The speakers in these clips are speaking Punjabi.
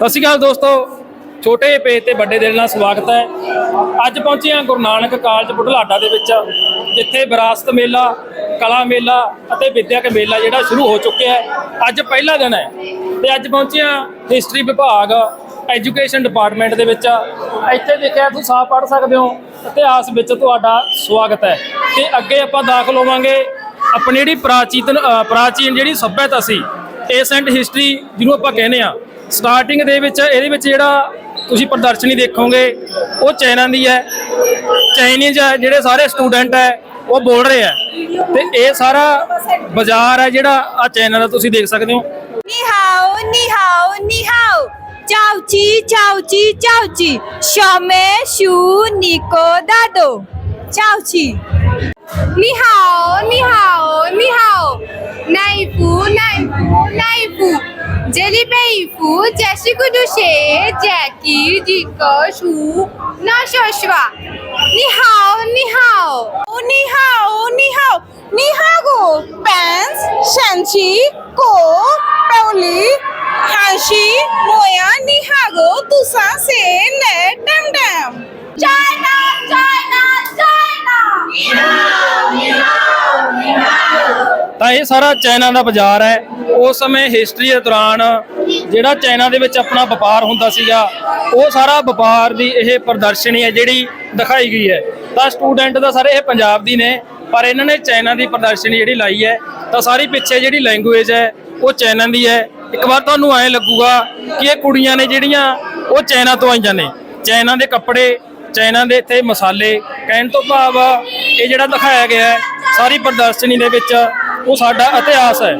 ਸਤਿ ਸ਼੍ਰੀ ਅਕਾਲ ਦੋਸਤੋ। ਛੋਟੇ ਪੇਜ ਤੇ ਵੱਡੇ ਦਿਲ ਨਾਲ ਸਵਾਗਤ ਹੈ। ਅੱਜ ਪਹੁੰਚੇ ਹਾਂ ਗੁਰੂ ਨਾਨਕ ਕਾਲਜ ਬੁਢਲਾਡਾ ਦੇ ਵਿੱਚ, ਜਿੱਥੇ ਵਿਰਾਸਤ ਮੇਲਾ, ਕਲਾ ਮੇਲਾ ਅਤੇ ਵਿਦਿਅਕ ਮੇਲਾ ਜਿਹੜਾ ਸ਼ੁਰੂ ਹੋ ਚੁੱਕਿਆ ਹੈ। ਅੱਜ ਪਹਿਲਾ ਦਿਨ ਹੈ ਤੇ ਅੱਜ ਪਹੁੰਚੇ ਹਾਂ ਹਿਸਟਰੀ ਵਿਭਾਗ, ਐਜੂਕੇਸ਼ਨ ਡਿਪਾਰਟਮੈਂਟ ਦੇ ਵਿੱਚ। ਇੱਥੇ ਦੇਖਿਆ ਤੁਸੀਂ ਸਾਹ ਪੜ੍ਹ ਸਕਦੇ ਹੋ ਇਤਿਹਾਸ ਵਿੱਚ ਤੁਹਾਡਾ ਸਵਾਗਤ ਹੈ ਤੇ ਅੱਗੇ ਆਪਾਂ ਦਾਖਲ ਹੋਵਾਂਗੇ ਆਪਣੀ ਜਿਹੜੀ ਪ੍ਰਾਚੀਨ ਪ੍ਰਾਚੀਨ ਜਿਹੜੀ ਸੱਭਿਅਤਾ ਸੀ ਏਸੈਂਟ ਹਿਸਟਰੀ ਜਿਹਨੂੰ ਆਪਾਂ ਕਹਿੰਦੇ ਆ ਸਟਾਰਟਿੰਗ ਦੇ ਵਿੱਚ, ਇਹਦੇ ਵਿੱਚ ਜਿਹੜਾ ਤੁਸੀਂ ਪ੍ਰਦਰਸ਼ਨੀ ਦੇਖੋਗੇ, ਉਹ ਚਾਈਨਾ ਦੀ ਹੈ। ਚਾਈਨੀਜ਼ ਜਿਹੜੇ ਸਾਰੇ ਸਟੂਡੈਂਟ ਹੈ, ਉਹ ਬੋਲ ਰਹੇ ਆ ਤੇ ਇਹ ਸਾਰਾ ਬਾਜ਼ਾਰ ਹੈ ਜਿਹੜਾ ਆ ਚਾਈਨਾ ਦਾ, ਤੁਸੀਂ ਦੇਖ ਸਕਦੇ ਹੋ। ਨੀ ਹਾਓ ਨੀ ਹਾਓ ਨੀ ਹਾਓ ਚਾਓ ਚੀ, ਚਾਓ ਸ਼ਾਮੇ ਸ਼ੂ ਨਿਕੋ ਦਾਦੋ। ਚਾਓ ਚੀ। ਨੀ ਹਾਓ ਨੀ ਹਾਓ ਨੀ ਹਾਓ ਨਾਈਫੂ ਨਾਈਫੂ ਨਾਈਫੂ Jelibeyifu, Jashikudushe, Jakir, Jiko, Shu, Nashoshwa. Nihao, Nihao. Oh, Nihao, Nihao. Nihago, Pants, Shanchi, Ko, Pauli, Hanshi, Moya, Nihago, Tusa, Se, Le, Tam Tam. ਤਾਂ ਇਹ ਸਾਰਾ ਚਾਈਨਾ ਦਾ ਬਾਜ਼ਾਰ ਹੈ। ਉਸ ਸਮੇਂ ਹਿਸਟਰੀ ਦੇ ਦੌਰਾਨ ਜਿਹੜਾ ਚਾਈਨਾ ਦੇ ਵਿੱਚ ਆਪਣਾ ਵਪਾਰ ਹੁੰਦਾ ਸੀਗਾ, ਉਹ ਸਾਰਾ ਵਪਾਰ ਦੀ ਇਹ ਪ੍ਰਦਰਸ਼ਨੀ ਹੈ ਜਿਹੜੀ ਦਿਖਾਈ ਗਈ ਹੈ। ਤਾਂ ਸਟੂਡੈਂਟ ਦਾ ਸਾਰੇ ਇਹ ਪੰਜਾਬ ਦੀ ਨੇ, ਪਰ ਇਹਨਾਂ ਨੇ ਚਾਈਨਾ ਦੀ ਪ੍ਰਦਰਸ਼ਨੀ ਜਿਹੜੀ ਲਾਈ ਹੈ, ਤਾਂ ਸਾਰੀ ਪਿੱਛੇ ਜਿਹੜੀ ਲੈਂਗੁਏਜ ਹੈ, ਉਹ ਚਾਈਨਾ ਦੀ ਹੈ। ਇੱਕ ਵਾਰ ਤੁਹਾਨੂੰ ਐਂ ਲੱਗੂਗਾ ਕਿ ਇਹ ਕੁੜੀਆਂ ਨੇ ਜਿਹੜੀਆਂ, ਉਹ ਚਾਈਨਾ ਤੋਂ ਆਈਆਂ ਨੇ। ਚਾਈਨਾ ਦੇ ਕੱਪੜੇ, ਚਾਈਨਾ ਦੇ ਇੱਥੇ ਮਸਾਲੇ, ਕਹਿਣ ਤੋਂ ਭਾਵ ਇਹ ਜਿਹੜਾ ਦਿਖਾਇਆ ਗਿਆ ਹੈ, ਸਾਰੀ ਪ੍ਰਦਰਸ਼ਨੀ ਦੇ ਵਿੱਚ ਉਹ ਸਾਡਾ ਇਤਿਹਾਸ ਹੈ।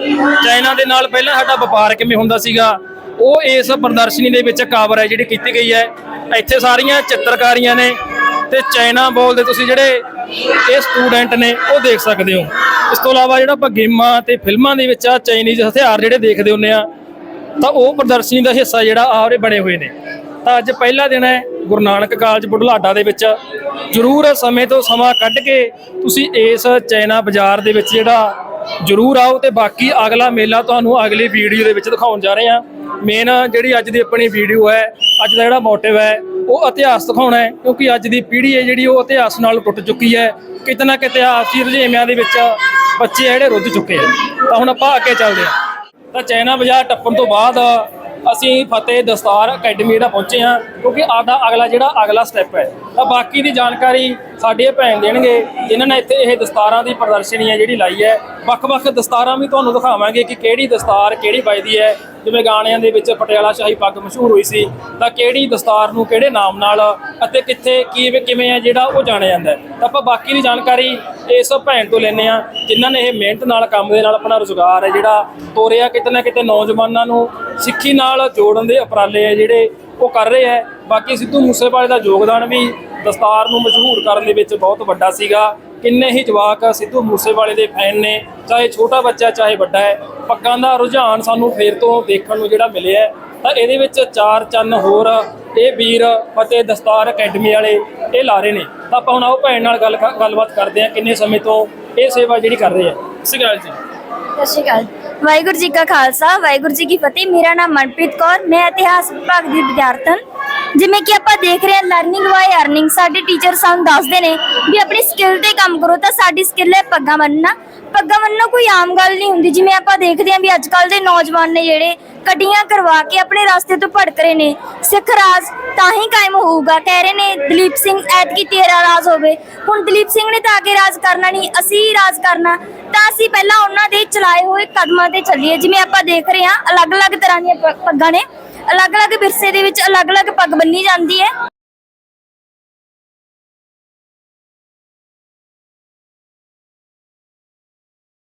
ਚਾਈਨਾ ਦੇ ਨਾਲ ਪਹਿਲਾਂ ਸਾਡਾ ਵਪਾਰ ਕਿਵੇਂ ਹੁੰਦਾ ਸੀਗਾ, ਉਹ ਇਸ ਪ੍ਰਦਰਸ਼ਨੀ ਦੇ ਵਿੱਚ ਕਾਵਰ ਹੈ ਜਿਹੜੀ ਕੀਤੀ ਗਈ ਹੈ। ਇੱਥੇ ਸਾਰੀਆਂ ਚਿੱਤਰਕਾਰੀਆਂ ਨੇ ਤੇ ਚਾਈਨਾ ਬੋਲਦੇ ਤੁਸੀਂ ਜਿਹੜੇ ਇਹ ਸਟੂਡੈਂਟ ਨੇ, ਉਹ ਦੇਖ ਸਕਦੇ ਹੋ। ਇਸ ਤੋਂ ਇਲਾਵਾ ਜਿਹੜਾ ਆਪਾਂ ਗੇਮਾਂ ਤੇ ਫਿਲਮਾਂ ਦੇ ਵਿੱਚ ਆ, ਚਾਈਨੀਜ਼ ਹਥਿਆਰ ਜਿਹੜੇ ਦੇਖਦੇ ਹੁੰਨੇ ਆ, ਤਾਂ ਉਹ ਪ੍ਰਦਰਸ਼ਨੀ ਦਾ ਹਿੱਸਾ ਜਿਹੜਾ ਆਵਰੇ ਬਣੇ ਹੋਏ ਨੇ। ਤਾਂ ਅੱਜ ਪਹਿਲਾ ਦਿਨ ਹੈ ਗੁਰੂ ਨਾਨਕ ਕਾਲਜ ਬੁਢਲਾਡਾ ਦੇ ਵਿੱਚ। ਜ਼ਰੂਰ ਸਮੇਂ ਤੋਂ ਸਮਾਂ ਕੱਢ ਕੇ ਤੁਸੀਂ ਇਸ ਚਾਈਨਾ ਬਾਜ਼ਾਰ ਦੇ ਵਿੱਚ ਜਿਹੜਾ ਜ਼ਰੂਰ ਆਓ ਤੇ ਬਾਕੀ ਅਗਲਾ ਮੇਲਾ ਤੁਹਾਨੂੰ ਅਗਲੀ ਵੀਡੀਓ ਦੇ ਵਿੱਚ ਦਿਖਾਉਣ ਜਾ ਰਹੇ ਹਾਂ। ਮੇਨ ਜਿਹੜੀ ਅੱਜ ਦੀ ਆਪਣੀ ਵੀਡੀਓ ਹੈ, ਅੱਜ ਦਾ ਜਿਹੜਾ ਮੋਟਿਵ ਹੈ, ਉਹ ਇਤਿਹਾਸ ਦਿਖਾਉਣਾ ਹੈ, ਕਿਉਂਕਿ ਅੱਜ ਦੀ ਪੀੜ੍ਹੀ ਹੈ ਜਿਹੜੀ ਉਹ ਇਤਿਹਾਸ ਨਾਲ ਟੁੱਟ ਚੁੱਕੀ ਹੈ। ਕਿਤੇ ਨਾ ਕਿਤੇ ਆਪਸੀ ਰੁਝੇਵਿਆਂ ਦੇ ਵਿੱਚ ਬੱਚੇ ਜਿਹੜੇ ਰੁੱਝ ਚੁੱਕੇ ਆ। ਤਾਂ ਹੁਣ ਆਪਾਂ ਅੱਗੇ ਚੱਲਦੇ ਹਾਂ। ਤਾਂ ਚਾਈਨਾ ਬਾਜ਼ਾਰ ਟੱਪਣ ਤੋਂ ਬਾਅਦ ਅਸੀਂ ਫਤਿਹ ਦਸਤਾਰ ਅਕੈਡਮੀ ਜਿਹੜਾ ਪਹੁੰਚੇ ਹਾਂ, ਕਿਉਂਕਿ ਆਦਾ ਅਗਲਾ ਜਿਹੜਾ ਅਗਲਾ ਸਟੈਪ ਹੈ। ਤਾਂ ਬਾਕੀ ਦੀ ਜਾਣਕਾਰੀ ਸਾਡੇ ਭੈਣ ਦੇਣਗੇ, ਜਿਨ੍ਹਾਂ ਨੇ ਇੱਥੇ ਇਹ ਦਸਤਾਰਾਂ ਦੀ ਪ੍ਰਦਰਸ਼ਨੀ ਹੈ ਜਿਹੜੀ ਲਾਈ ਹੈ। ਵੱਖ-ਵੱਖ ਦਸਤਾਰਾਂ ਵੀ ਤੁਹਾਨੂੰ ਦਿਖਾਵਾਂਗੇ ਕਿ ਕਿਹੜੀ ਦਸਤਾਰ ਕਿਹੜੀ ਵੱਜਦੀ ਹੈ ਜਿਵੇਂ ਗਾਣਿਆਂ ਦੇ ਵਿੱਚ ਪਟਿਆਲਾ ਸ਼ਾਹੀ ਪੱਗ ਮਸ਼ਹੂਰ ਹੋਈ ਸੀ, ਤਾਂ ਕਿਹੜੀ ਦਸਤਾਰ ਨੂੰ ਕਿਹੜੇ ਨਾਮ ਨਾਲ ਅਤੇ ਕਿੱਥੇ ਕੀ ਕਿਵੇਂ ਹੈ ਜਿਹੜਾ ਉਹ ਜਾਣਿਆ ਜਾਂਦਾ ਤਾਂ ਆਪਾਂ ਬਾਕੀ ਦੀ ਜਾਣਕਾਰੀ ਇਸ ਭੈਣ ਤੋਂ ਲੈਂਦੇ ਆ ਜਿਨ੍ਹਾਂ ਨੇ ਇਹ ਮਿਹਨਤ ਨਾਲ ਕੰਮ ਦੇ ਨਾਲ ਆਪਣਾ ਰੋਜ਼ਗਾਰ ਹੈ ਜਿਹੜਾ ਤੋਰਿਆ, ਕਿਤੇ ਨਾ ਕਿਤੇ ਨੌਜਵਾਨਾਂ ਨੂੰ ਸਿੱਖੀ ਨਾਲ ਜੋੜਨ ਦੇ ਉਪਰਾਲੇ ਹੈ ਜਿਹੜੇ ਉਹ ਕਰ ਰਹੇ ਹੈ। ਬਾਕੀ ਸਿੱਧੂ ਮੂਸੇਵਾਲੇ ਦਾ ਯੋਗਦਾਨ ਵੀ ਦਸਤਾਰ ਨੂੰ ਮਸ਼ਹੂਰ ਕਰਨ ਦੇ ਵਿੱਚ ਬਹੁਤ ਵੱਡਾ ਸੀਗਾ। ਕਿੰਨੇ ਹੀ ਜਵਾਕ ਸਿੱਧੂ ਮੂਸੇਵਾਲੇ ਦੇ ਫੈਨ ਨੇ, ਚਾਹੇ ਛੋਟਾ ਬੱਚਾ, ਚਾਹੇ ਵੱਡਾ ਹੈ, ਪੱਗਾਂ ਦਾ ਰੁਝਾਨ ਸਾਨੂੰ ਫੇਰ ਤੋਂ ਦੇਖਣ ਨੂੰ ਜਿਹੜਾ ਮਿਲਿਆ ਤਾਂ ਇਹਦੇ ਵਿੱਚ ਚਾਰ ਚੰਨ ਹੋਰ ਇਹ ਵੀਰ ਫਤਿਹ ਦਸਤਾਰ ਅਕੈਡਮੀ ਵਾਲੇ, ਇਹ ਲਾ ਰਹੇ ਨੇ। ਤਾਂ ਆਪਾਂ ਹੁਣ ਆਓ ਭੈਣ ਨਾਲ ਗੱਲ ਗੱਲਬਾਤ ਕਰਦੇ ਹਾਂ, ਕਿੰਨੇ ਸਮੇਂ ਤੋਂ ਇਹ ਸੇਵਾ ਜਿਹੜੀ ਕਰ ਰਹੇ ਆ। ਸਿਗਾਲ ਜੀ। ਸਤਿ ਸ਼੍ਰੀ ਅਕਾਲ। ਵਾਹਿਗੁਰੂ ਜੀ ਕਾ ਖਾਲਸਾ, ਵਾਹਿਗੁਰੂ ਜੀ ਕੀ ਫਤਿਹ। ਮੇਰਾ ਨਾਮ ਮਨਪ੍ਰੀਤ ਕੌਰ, ਮੈਂ ਇਤਿਹਾਸ ਵਿਭਾਗ ਦੀ ਵਿਦਿਆਰਥਣ। ਜਿਵੇਂ ਕਿ ਆਪਾਂ ਦੇਖ ਰਹੇ ਹਾਂ ਲਰਨਿੰਗ ਬਾਈ ਅਰਨਿੰਗ ਸਾਡੇ ਟੀਚਰ ਸਾਨੂੰ ਦੱਸਦੇ ਨੇ ਵੀ ਆਪਣੀ ਸਕਿੱਲ ਤੇ ਕੰਮ ਕਰੋ ਤਾਂ ਸਾਡੀ ਸਕਿੱਲ ਹੈ ਪੱਗਾਂ ਬੰਨਣਾ। ਪੱਗਾਂ ਬੰਨਣਾ ਕੋਈ ਆਮ ਗੱਲ ਨਹੀਂ ਹੁੰਦੀ, ਜਿਵੇਂ ਆਪਾਂ ਦੇਖਦੇ ਹਾਂ ਵੀ ਅੱਜ ਕੱਲ ਦੇ ਨੌਜਵਾਨ ਨੇ ਜਿਹੜੇ ਕਟੀਆਂ ਕਰਵਾ ਕੇ ਆਪਣੇ ਰਸਤੇ ਤੋਂ ਭਟਕ ਰਹੇ ਨੇ। ਸਿੱਖ ਰਾਜ ਤਾਂ ਹੀ ਕਾਇਮ ਹੋਊਗਾ, ਕਹਿ ਰਹੇ ਨੇ ਦਲੀਪ ਸਿੰਘ, ਐਤਕੀ ਤੇਰਾ ਰਾਜ ਹੋਵੇ। ਹੁਣ ਦਲੀਪ ਸਿੰਘ ਨੇ ਤਾਂ ਕੇ ਰਾਜ ਕਰਨਾ ਨਹੀਂ, ਅਸੀਂ ਰਾਜ ਕਰਨਾ। ਤਾਂ ਅਸੀਂ ਪਹਿਲਾਂ ਉਹਨਾਂ ਦੇ ਚਲਾਏ ਹੋਏ ਕਦਮਾਂ ਤੇ ਚੱਲੀਏ। ਜਿਵੇਂ ਆਪਾਂ ਦੇਖ ਰਹੇ ਹਾਂ, ਅਲੱਗ-ਅਲੱਗ ਤਰ੍ਹਾਂ ਦੀਆਂ ਪ- ਪੱਗਾਂ ਨੇ। ਅਲੱਗ-ਅਲੱਗ ਵਿਰਸੇ ਦੇ ਵਿੱਚ ਅਲੱਗ-ਅਲੱਗ ਪੱਗ ਬੰਨੀ ਜਾਂਦੀ ਹੈ।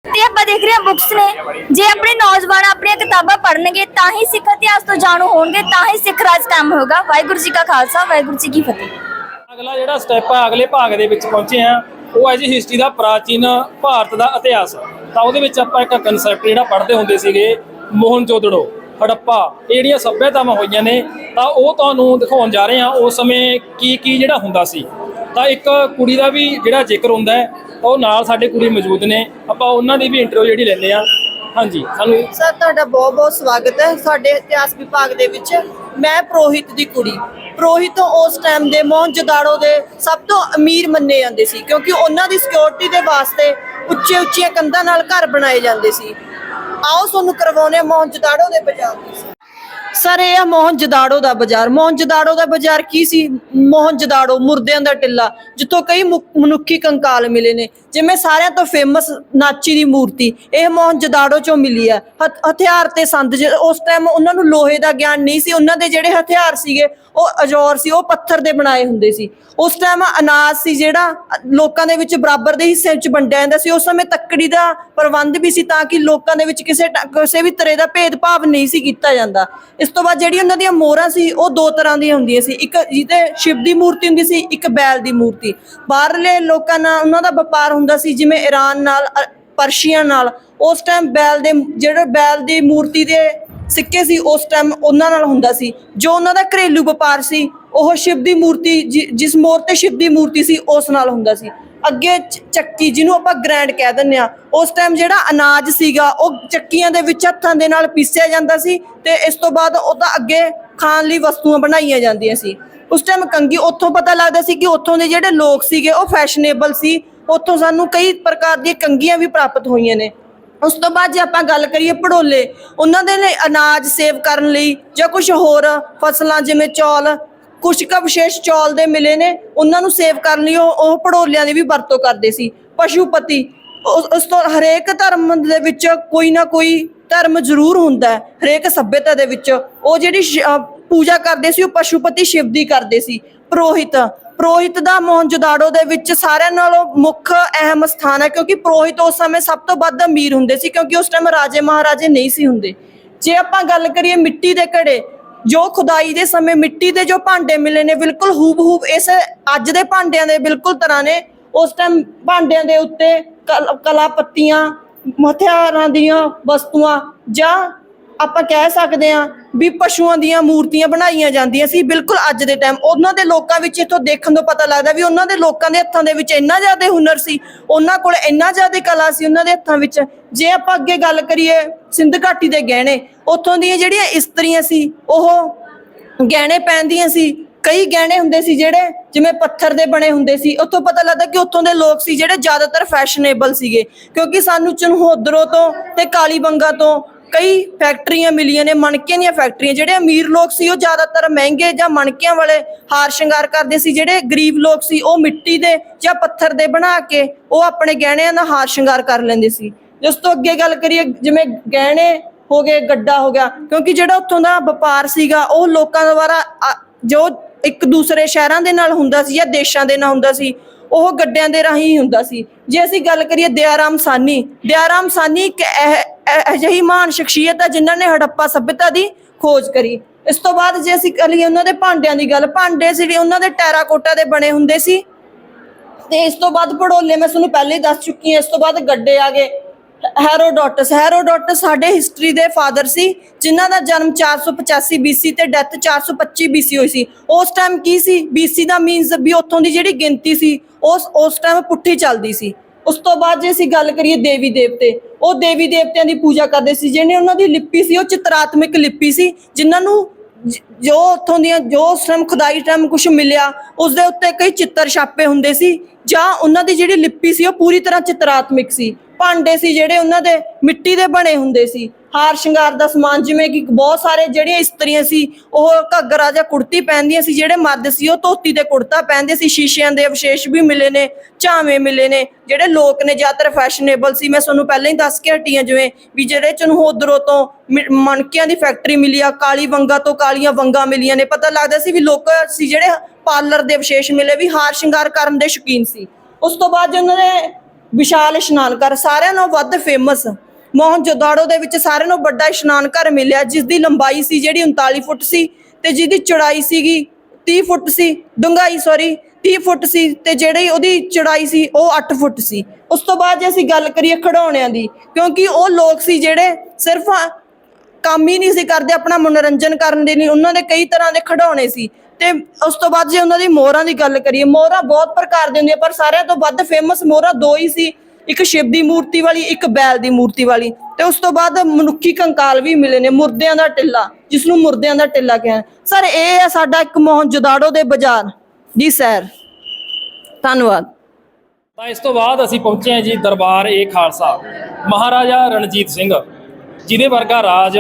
ਤੇ ਆਪਾਂ ਦੇਖ ਰਹੇ ਹਾਂ ਬੁੱਕਸ ਨੇ। ਜੇ ਆਪਣੇ ਨੌਜਵਾਨ ਆਪਣੀਆਂ ਕਿਤਾਬਾਂ ਪੜ੍ਹਨਗੇ, ਤਾਂ ਹੀ ਸਿੱਖ ਇਤਿਹਾਸ ਤੋਂ ਜਾਣੂ ਹੋਣਗੇ, ਤਾਂ ਹੀ ਸਿੱਖ ਰਾਜ ਕਾਇਮ ਹੋਗਾ ਵਾਹਿਗੁਰੂ ਜੀ ਕਾ ਖਾਲਸਾ, ਵਾਹਿਗੁਰੂ ਜੀ ਕੀ ਫਤਿਹ। ਅਗਲਾ ਜਿਹੜਾ ਸਟੈਪ ਆ, ਅਗਲੇ ਭਾਗ ਦੇ ਵਿੱਚ ਪਹੁੰਚੇ ਆ ਉਹ ਹੈ ਜੀ ਹਿਸਟਰੀ ਦਾ ਪ੍ਰਾਚੀਨ ਭਾਰਤ ਦਾ ਇਤਿਹਾਸ। ਤਾਂ ਉਹਦੇ ਵਿੱਚ ਆਪਾਂ ਇੱਕ ਕਨਸੈਪਟ ਜਿਹੜਾ ਪੜ੍ਹਦੇ ਹੁੰਦੇ ਸੀਗੇ ਮੋਹਨ ਜੋਦੜੋ ਹੜੱਪਾ, ਇਹ ਜਿਹੜੀਆਂ ਸੱਭਿਅਤਾਵਾਂ ਹੋਈਆਂ ਨੇ, ਤਾਂ ਉਹ ਤੁਹਾਨੂੰ ਦਿਖਾਉਣ ਜਾ ਰਹੇ ਹਾਂ, ਉਸ ਸਮੇਂ ਕੀ ਕੀ ਜਿਹੜਾ ਹੁੰਦਾ ਸੀ। ਤਾਂ ਇੱਕ ਕੁੜੀ ਦਾ ਵੀ ਜਿਹੜਾ ਜ਼ਿਕਰ ਹੁੰਦਾ ਹੈ ਉਹ ਨਾਲ ਸਾਡੇ ਕੁੜੀ ਮੌਜੂਦ ਨੇ। ਆਪਾਂ ਉਹਨਾਂ ਦੀ ਵੀ ਇੰਟਰਵਿਊ ਜਿਹੜੀ ਲੈਂਦੇ ਆ ਹਾਂਜੀ, ਸਾਨੂੰ ਸਰ, ਤੁਹਾਡਾ ਬਹੁਤ ਬਹੁਤ ਸਵਾਗਤ ਹੈ ਸਾਡੇ ਇਤਿਹਾਸ ਵਿਭਾਗ ਦੇ ਵਿੱਚ। ਮੈਂ ਪ੍ਰੋਹਿਤ ਦੀ ਕੁੜੀ। ਪ੍ਰੋਹਿਤ ਉਸ ਟਾਈਮ ਦੇ ਮੋਹਨਜਦਾੜੋ ਦੇ ਸਭ ਤੋਂ ਅਮੀਰ ਮੰਨੇ ਜਾਂਦੇ ਸੀ, ਕਿਉਂਕਿ ਉਹਨਾਂ ਦੀ ਸਿਕਿਉਰਿਟੀ ਦੇ ਵਾਸਤੇ ਉੱਚੇ ਉੱਚੀਆਂ ਕੰਧਾਂ ਨਾਲ ਘਰ ਬਣਾਏ ਜਾਂਦੇ ਸੀ। ਆਓ ਤੁਹਾਨੂੰ ਕਰਵਾਉਣੇ ਕਰਵਾਉਨੇ ਮੋਹਨਜਦਾੜੋ ਦੇ ਬਾਜ਼ਾਰ ਸਰ, ਇਹ ਆ ਮੋਹਨਜਦਾੜੋ ਦਾ ਬਾਜ਼ਾਰ। ਮੋਹਨ ਜਦਾੜੋ ਦਾ ਬਾਜ਼ਾਰ ਕੀ ਸੀ? ਮੋਹਨਜਦਾੜੋ ਮੁਰਦਿਆਂ ਦਾ ਟਿੱਲਾ, ਜਿੱਥੋਂ ਕਈ ਮਨੁੱਖੀ ਕੰਕਾਲ ਮਿਲੇ ਨੇ। ਜਿਵੇਂ ਸਾਰਿਆਂ ਤੋਂ ਫੇਮਸ ਨਾਚੀ ਦੀ ਮੂਰਤੀ, ਇਹ ਮੋਹਨਜਦਾੜੋ ਚੋਂ ਮਿਲੀ ਆ। ਹਥਿਆਰ ਤੇ ਸੰਦ ਉਸ ਟਾਈਮ ਉਹਨਾਂ ਨੂੰ ਲੋਹੇ ਦਾ ਗਿਆਨ ਨਹੀਂ ਸੀ। ਉਹਨਾਂ ਦੇ ਜਿਹੜੇ ਹਥਿਆਰ ਸੀਗੇ, ਉਹ ਅਜੌਰ ਸੀ, ਉਹ ਪੱਥਰ ਦੇ ਬਣਾਏ ਹੁੰਦੇ ਸੀ। ਉਸ ਟਾਈਮ ਅਨਾਜ ਸੀ ਜਿਹੜਾ, ਲੋਕਾਂ ਦੇ ਵਿੱਚ ਬਰਾਬਰ ਦੇ ਹਿੱਸੇ ਵਿੱਚ ਵੰਡਿਆ ਜਾਂਦਾ ਸੀ। ਉਸ ਸਮੇਂ ਤੱਕੜੀ ਦਾ ਪ੍ਰਬੰਧ ਵੀ ਸੀ ਤਾਂ ਕਿ ਲੋਕਾਂ ਦੇ ਵਿੱਚ ਕਿਸੇ ਕਿਸੇ ਵੀ ਤਰ੍ਹਾਂ ਦਾ ਭੇਦਭਾਵ ਨਹੀਂ ਸੀ ਕੀਤਾ ਜਾਂਦਾ। ਇਸ ਤੋਂ ਬਾਅਦ ਜਿਹੜੀ ਉਹਨਾਂ ਦੀਆਂ ਮੋਹਰਾਂ ਸੀ, ਉਹ ਦੋ ਤਰ੍ਹਾਂ ਦੀਆਂ ਹੁੰਦੀਆਂ ਸੀ। ਇੱਕ ਜਿਹਦੇ ਸ਼ਿਵ ਦੀ ਮੂਰਤੀ ਹੁੰਦੀ ਸੀ, ਇੱਕ ਬੈਲ ਦੀ ਮੂਰਤੀ। ਬਾਹਰਲੇ ਲੋਕਾਂ ਨਾਲ ਉਹਨਾਂ ਦਾ ਵਪਾਰ ਹੁੰਦਾ ਸੀ, ਜਿਵੇਂ ਈਰਾਨ ਨਾਲ ਪਰਸ਼ੀਆ ਨਾਲ। ਉਸ ਟਾਈਮ ਬੈਲ ਦੇ, ਜਿਹੜੇ ਬੈਲ ਦੀ ਮੂਰਤੀ ਦੇ ਸਿੱਕੇ ਸੀ, ਉਸ ਟਾਈਮ ਉਹਨਾਂ ਨਾਲ ਹੁੰਦਾ ਸੀ। ਜੋ ਉਹਨਾਂ ਦਾ ਘਰੇਲੂ ਵਪਾਰ ਸੀ, ਉਹ ਸ਼ਿਵ ਦੀ ਮੂਰਤੀ, ਜਿ- ਜਿਸ ਮੋਰ ਤੇ ਸ਼ਿਵ ਦੀ ਮੂਰਤੀ ਸੀ, ਉਸ ਨਾਲ ਹੁੰਦਾ ਸੀ। ਅੱਗੇ ਚ- ਚੱਕੀ ਜਿਹਨੂੰ ਆਪਾਂ ਗ੍ਰੈਂਡ ਕਹਿ ਦਿੰਦੇ ਆ ਉਸ ਟਾਈਮ ਜਿਹੜਾ ਅਨਾਜ ਸੀਗਾ, ਉਹ ਚੱਕੀਆਂ ਦੇ ਵਿੱਚ ਹੱਥਾਂ ਦੇ ਨਾਲ ਪੀਸਿਆ ਜਾਂਦਾ ਸੀ ਤੇ ਇਸ ਤੋਂ ਬਾਅਦ ਉਹਦਾ ਅੱਗੇ ਖਾਣ ਲਈ ਵਸਤੂਆਂ ਬਣਾਈਆਂ ਜਾਂਦੀਆਂ ਸੀ। ਉਸ ਟਾਈਮ ਕੰਗੀ ਉੱਥੋਂ ਪਤਾ ਲੱਗਦਾ ਸੀ ਕਿ ਉੱਥੋਂ ਦੇ ਜਿਹੜੇ ਲੋਕ ਸੀਗੇ, ਉਹ ਫੈਸ਼ਨੇਬਲ ਸੀ। ਉੱਥੋਂ ਸਾਨੂੰ ਕਈ ਪ੍ਰਕਾਰ ਦੀਆਂ ਕੰਗੀਆਂ ਵੀ ਪ੍ਰਾਪਤ ਹੋਈਆਂ ਨੇ। ਉਸ ਤੋਂ ਬਾਅਦ ਜੇ ਆਪਾਂ ਗੱਲ ਕਰੀਏ ਪੜੋਲੇ ਉਹਨਾਂ ਦੇ ਲਈ ਅਨਾਜ ਸੇਵ ਕਰਨ ਲਈ ਜਾਂ ਕੁਝ ਹੋਰ ਫਸਲਾਂ ਜਿਵੇਂ ਚੌਲ ਕੁਝ ਕ ਵਿਸ਼ੇਸ਼ ਚੌਲ ਦੇ ਮਿਲੇ ਨੇ, ਉਹਨਾਂ ਨੂੰ ਸੇਵ ਕਰਨ ਲਈ ਉਹ ਉਹ ਪੜੋਲਿਆਂ ਦੀ ਵੀ ਵਰਤੋਂ ਕਰਦੇ ਸੀ। ਪਸ਼ੂਪਤੀ, ਉਸ ਉਸ ਤੋਂ ਹਰੇਕ ਧਰਮ ਦੇ ਵਿੱਚ ਕੋਈ ਨਾ ਕੋਈ ਧਰਮ ਜ਼ਰੂਰ ਹੁੰਦਾ ਹੈ, ਹਰੇਕ ਸਭਿਅਤਾ ਦੇ ਵਿੱਚ। ਉਹ ਜਿਹੜੀ ਸ਼- ਅਹ, ਪੂਜਾ ਕਰਦੇ ਸੀ, ਉਹ ਪਸ਼ੂਪਤੀ ਸ਼ਿਵ ਦੀ ਕਰਦੇ ਸੀ। ਪ੍ਰੋਹਿਤ ਪ੍ਰੋਹਿਤ ਦਾ ਮੋਹਨਜੋਦਾੜੋ ਦੇ ਵਿੱਚ ਸਾਰਿਆਂ ਨਾਲੋਂ ਮੁੱਖ ਅਹਿਮ ਸਥਾਨ ਹੈ, ਕਿਉਂਕਿ ਪ੍ਰੋਹਿਤ ਉਸ ਸਮੇਂ ਸਭ ਤੋਂ ਵੱਧ ਅਮੀਰ ਹੁੰਦੇ ਸੀ, ਕਿਉਂਕਿ ਉਸ ਟਾਈਮ ਰਾਜੇ ਮਹਾਰਾਜੇ ਨਹੀਂ ਸੀ ਹੁੰਦੇ। ਜੇ ਆਪਾਂ ਗੱਲ ਕਰੀਏ ਮਿੱਟੀ ਦੇ ਘੜੇ ਜੋ ਖੁਦਾਈ ਦੇ ਸਮੇਂ ਮਿੱਟੀ ਦੇ ਜੋ ਭਾਂਡੇ ਮਿਲੇ ਨੇ, ਬਿਲਕੁਲ ਹੂਬ-ਹੂਬ ਇਸ ਅੱਜ ਦੇ ਭਾਂਡਿਆਂ ਦੇ ਬਿਲਕੁਲ ਤਰ੍ਹਾਂ ਨੇ। ਉਸ ਟਾਈਮ ਭਾਂਡਿਆਂ ਦੇ ਉੱਤੇ ਕਲ- ਕਲਾ ਪੱਤੀਆਂ ਹਥਿਆਰਾਂ ਦੀਆਂ ਵਸਤੂਆਂ ਜਾਂ ਆਪਾਂ ਕਹਿ ਸਕਦੇ ਹਾਂ ਵੀ ਪਸ਼ੂਆਂ ਦੀਆਂ ਮੂਰਤੀਆਂ ਬਣਾਈਆਂ ਜਾਂਦੀਆਂ ਸੀ, ਬਿਲਕੁਲ ਅੱਜ ਦੇ ਟਾਈਮ ਉਹਨਾਂ ਦੇ ਲੋਕਾਂ ਵਿੱਚ ਇਥੋਂ ਦੇਖਣ ਤੋਂ ਪਤਾ ਲੱਗਦਾ ਵੀ ਉਹਨਾਂ ਦੇ ਲੋਕਾਂ ਦੇ ਹੱਥਾਂ ਦੇ ਵਿੱਚ ਇੰਨਾ ਜ਼ਿਆਦਾ ਹੁਨਰ ਸੀ, ਉਹਨਾਂ ਕੋਲ ਇੰਨਾ ਜ਼ਿਆਦਾ ਕਲਾ ਸੀ, ਉਹਨਾਂ ਦੇ ਹੱਥਾਂ ਵਿੱਚ। ਜੇ ਆਪਾਂ ਅੱਗੇ ਗੱਲ ਕਰੀਏ ਸਿੰਧ ਘਾਟੀ ਦੇ ਗਹਿਣੇ, ਉੱਥੋਂ ਦੀਆਂ ਜਿਹੜੀਆਂ ਇਸਤਰੀਆਂ ਸੀ, ਉਹ ਗਹਿਣੇ ਪਹਿਨਦੀਆਂ ਸੀ। ਕਈ ਗਹਿਣੇ ਹੁੰਦੇ ਸੀ ਜਿਹੜੇ ਜਿਵੇਂ ਪੱਥਰ ਦੇ ਬਣੇ ਹੁੰਦੇ ਸੀ, ਉੱਥੋਂ ਪਤਾ ਲੱਗਦਾ ਕਿ ਉੱਥੋਂ ਦੇ ਲੋਕ ਸੀ ਜਿਹੜੇ ਜ਼ਿਆਦਾਤਰ ਫੈਸ਼ਨੇਬਲ ਸੀਗੇ, ਕਿਉਂਕਿ ਸਾਨੂੰ ਚਨਹੋਦਰੋ ਤੋਂ ਤੇ ਕਾਲੀ ਬੰਗਾ ਤੋਂ ਕਈ ਫੈਕਟਰੀਆਂ ਮਿਲੀਆਂ ਨੇ, ਮਣਕਿਆਂ ਦੀਆਂ ਫੈਕਟਰੀਆਂ, ਜਿਹੜੇ ਅਮੀਰ ਲੋਕ ਸੀ, ਉਹ ਜ਼ਿਆਦਾਤਰ ਮਹਿੰਗੇ ਜਾਂ ਮਣਕਿਆਂ ਵਾਲੇ ਹਾਰ ਸ਼ਿੰਗਾਰ ਕਰਦੇ ਸੀ, ਜਿਹੜੇ ਗਰੀਬ ਲੋਕ ਸੀ, ਉਹ ਮਿੱਟੀ ਦੇ ਜਾਂ ਪੱਥਰ ਦੇ ਬਣਾ ਕੇ ਉਹ ਆਪਣੇ ਗਹਿਣਿਆਂ ਦਾ ਹਾਰ ਸ਼ਿੰਗਾਰ ਕਰ ਲੈਂਦੇ ਸੀ। ਜਿਸ ਤੋਂ ਅੱਗੇ ਗੱਲ ਕਰੀਏ, ਜਿਵੇਂ ਗਹਿਣੇ ਹੋ ਗਏ, ਗੱਡਾ ਹੋ ਗਿਆ, ਕਿਉਂਕਿ ਜਿਹੜਾ ਉੱਥੋਂ ਦਾ ਵਪਾਰ ਸੀਗਾ, ਉਹ ਲੋਕਾਂ ਦੁਆਰਾ ਜੋ ਇੱਕ ਦੂਸਰੇ ਸ਼ਹਿਰਾਂ ਦੇ ਨਾਲ ਹੁੰਦਾ ਸੀ ਜਾਂ ਦੇਸ਼ਾਂ ਦੇ ਨਾਲ ਹੁੰਦਾ ਸੀ ਉਹ ਗੱਡਿਆਂ ਦੇ ਰਾਹੀਂ ਹੁੰਦਾ ਸੀ। ਜੇ ਅਸੀਂ ਗੱਲ ਕਰੀਏ ਦਿਆਰਾਮ ਸਾਨੀ ਦਿਆਰਾਮ ਸਾਨੀ ਇੱਕ ਇਹ- ਅਜਿਹੀ ਮਹਾਨ ਸ਼ਖਸੀਅਤ ਹੈ ਜਿਨ੍ਹਾਂ ਨੇ ਹੜੱਪਾ ਸਭਿਅਤਾ ਦੀ ਖੋਜ ਕਰੀ। ਇਸ ਤੋਂ ਬਾਅਦ ਜੇ ਅਸੀਂ ਕਰੀਏ ਉਹਨਾਂ ਦੇ ਭਾਂਡਿਆਂ ਦੀ ਗੱਲ, ਭਾਂਡੇ ਜਿਹੜੇ ਉਹਨਾਂ ਦੇ ਟੈਰਾਕੋਟਾ ਦੇ ਬਣੇ ਹੁੰਦੇ ਸੀ। ਤੇ ਇਸ ਤੋਂ ਬਾਅਦ ਪੜੋਲੇ ਮੈਂ ਤੁਹਾਨੂੰ ਪਹਿਲੇ ਹੀ ਦੱਸ ਚੁੱਕੀ ਹਾਂ, ਇਸ ਤੋਂ ਬਾਅਦ ਗੱਡੇ ਆ ਗਏ। ਹੈਰੋਡੋਟਸ ਹੈਰੋਡੋਟਸ ਸਾਡੇ ਹਿਸਟਰੀ ਦੇ ਫਾਦਰ ਸੀ, ਜਿਨ੍ਹਾਂ ਦਾ ਜਨਮ 485 BC ਤੇ ਡੈਥ 425 BC ਹੋਈ ਸੀ। ਉਸ ਟਾਈਮ ਕੀ ਸੀ? BC ਦਾ ਮੀਨਸ ਵੀ ਉੱਥੋਂ ਦੀ ਜਿਹੜੀ ਗਿਣਤੀ ਸੀ, ਉਸ ਉਸ ਟਾਈਮ ਪੁੱਠੀ ਚੱਲਦੀ ਸੀ। ਉਸ ਤੋਂ ਬਾਅਦ ਜੇ ਅਸੀਂ ਗੱਲ ਕਰੀਏ ਦੇਵੀ ਦੇਵਤੇ, ਉਹ ਦੇਵੀ ਦੇਵਤਿਆਂ ਦੀ ਪੂਜਾ ਕਰਦੇ ਸੀ। ਜਿਹਨੇ ਉਹਨਾਂ ਦੀ ਲਿਪੀ ਸੀ, ਉਹ ਚਿਤਰਾਤਮਿਕ ਲਿਪੀ ਸੀ, ਜਿਨ੍ਹਾਂ ਨੂੰ ਜੋ ਉੱਥੋਂ ਦੀਆਂ, ਜੋ ਉਸ ਟਾਈਮ ਖੁਦਾਈ ਟਾਈਮ ਕੁਝ ਮਿਲਿਆ ਉਸ ਦੇ ਉੱਤੇ ਕਈ ਚਿੱਤਰ ਛਾਪੇ ਹੁੰਦੇ ਸੀ, ਜਾਂ ਉਹਨਾਂ ਦੀ ਜਿਹੜੀ ਲਿਪੀ ਸੀ, ਉਹ ਪੂਰੀ ਤਰ੍ਹਾਂ ਚਿਤਰਾਤਮਿਕ ਸੀ। ਭਾਂਡੇ ਸੀ ਜਿਹੜੇ ਉਹਨਾਂ ਦੇ ਮਿੱਟੀ ਦੇ ਬਣੇ ਹੁੰਦੇ ਸੀ। ਹਾਰ ਸ਼ਿੰਗਾਰ ਦਾ ਸਮਾਨ ਜਿਵੇਂ ਕਿ ਬਹੁਤ ਸਾਰੇ ਜਿਹੜੀਆਂ ਇਸਤਰੀਆਂ ਸੀ, ਉਹ ਘੱਗਰਾ ਜਾਂ ਕੁੜਤੀ ਪਹਿਨਦੀਆਂ ਸੀ, ਜਿਹੜੇ ਮਰਦ ਸੀ, ਉਹ ਧੋਤੀ ਤੇ ਕੁੜਤਾ ਪਹਿਨਦੇ ਸੀ। ਸ਼ੀਸ਼ਿਆਂ ਦੇ ਅਵਸ਼ੇਸ਼ ਵੀ ਮਿਲੇ ਨੇ, ਝਾਵੇਂ ਮਿਲੇ ਨੇ, ਜਿਹੜੇ ਲੋਕ ਨੇ ਜ਼ਿਆਦਾਤਰ ਫੈਸ਼ਨੇਬਲ ਸੀ। ਮੈਂ ਤੁਹਾਨੂੰ ਪਹਿਲਾਂ ਹੀ ਦੱਸ ਕੇ ਹਟੀ ਜਿਵੇਂ ਵੀ ਜਿਹੜੇ ਚਨਹੋਦਰੋਂ ਤੋਂ ਮਣਕਿਆਂ ਦੀ ਫੈਕਟਰੀ ਮਿਲੀ ਆ, ਕਾਲੀ ਵੰਗਾ ਤੋਂ ਕਾਲੀਆਂ ਵੰਗਾ ਮਿਲੀਆਂ ਨੇ। ਪਤਾ ਲੱਗਦਾ ਸੀ ਵੀ ਲੋਕ ਸੀ ਜਿਹੜੇ ਪਾਰਲਰ ਦੇ ਅਵਸ਼ੇਸ਼ ਮਿਲੇ, ਵੀ ਹਾਰ ਸ਼ਿੰਗਾਰ ਕਰਨ ਦੇ ਸ਼ੌਕੀਨ ਸੀ। ਉਸ ਤੋਂ ਬਾਅਦ ਜੇ ਉਹਨਾਂ ਨੇ ਵਿਸ਼ਾਲ ਇਸ਼ਨਾਨ ਘਰ, ਸਾਰਿਆਂ ਨਾਲੋਂ ਵੱਧ ਫੇਮਸ ਮੋਹਨਜੋਦਾੜੋ ਦੇ ਵਿੱਚ ਸਾਰਿਆਂ ਨਾਲੋਂ ਵੱਡਾ ਇਸ਼ਨਾਨ ਘਰ ਮਿਲਿਆ ਜਿਸ ਦੀ ਲੰਬਾਈ ਸੀ ਜਿਹੜੀ 39 ਫੁੱਟ ਸੀ ਤੇ ਜਿਹਦੀ ਚੌੜਾਈ ਸੀਗੀ 30 ਫੁੱਟ ਸੀ, ਡੂੰਘਾਈ ਸੌਰੀ 30 ਫੁੱਟ ਸੀ ਤੇ ਜਿਹੜੀ ਉਹਦੀ ਚੌੜਾਈ ਸੀ ਉਹ 8 ਫੁੱਟ ਸੀ। ਉਸ ਤੋਂ ਬਾਅਦ ਜੇ ਅਸੀਂ ਗੱਲ ਕਰੀਏ ਖਿਡੌਣਿਆਂ ਦੀ, ਕਿਉਂਕਿ ਉਹ ਲੋਕ ਸੀ ਜਿਹੜੇ ਸਿਰਫ ਕੰਮ ਹੀ ਨਹੀਂ ਸੀ ਕਰਦੇ, ਆਪਣਾ ਮਨੋਰੰਜਨ ਕਰਨ ਦੇ ਲਈ, ਉਹਨਾਂ ਦੇ ਕਈ ਤਰ੍ਹਾਂ ਦੇ ਖਿਡੌਣੇ ਸੀ। ਤੇ ਉਸ ਤੋਂ ਬਾਅਦ ਜੇ ਉਹਨਾਂ ਦੀ ਮੋਹਰਾਂ ਦੀ ਗੱਲ ਕਰੀਏ, ਮੋਹਰਾਂ ਬਹੁਤ ਪ੍ਰਕਾਰ ਦੀਆਂ ਹੁੰਦੀਆਂ, ਪਰ ਸਾਰਿਆਂ ਤੋਂ ਵੱਧ ਫੇਮਸ ਮੋਹਰਾਂ ਦੋ ਹੀ ਸੀ। ਇੱਕ ਸ਼ਿਵ ਦੀ ਮੂਰਤੀ ਵਾਲੀ, ਇੱਕ ਬੈਲ ਦੀ ਮੂਰਤੀ ਵਾਲੀ। ਤੇ ਉਸ ਤੋਂ ਬਾਅਦ ਮਨੁੱਖੀ ਕੰਕਾਲ ਵੀ ਮਿਲੇ ਨੇ, ਮੁਰਦਿਆਂ ਦਾ ਟਿੱਲਾ, ਜਿਸ ਨੂੰ ਮੁਰਦਿਆਂ ਦਾ ਟਿੱਲਾ ਕਿਹਾ ਸਰ, ਇਹ ਹੈ ਸਾਡਾ ਇੱਕ ਮੋਹਨਜੋਦਾੜੋ ਦੇ ਬਾਜ਼ਾਰ। ਜੀ, ਸੈਰ। ਧੰਨਵਾਦ। ਤਾਂ ਇਸ ਤੋਂ ਬਾਅਦ ਅਸੀਂ ਪਹੁੰਚੇ ਹਾਂ ਜੀ ਦਰਬਾਰ ਏ ਖਾਲਸਾ। ਮਹਾਰਾਜਾ ਰਣਜੀਤ ਸਿੰਘ, ਜਿਹਦੇ ਵਰਗਾ ਰਾਜ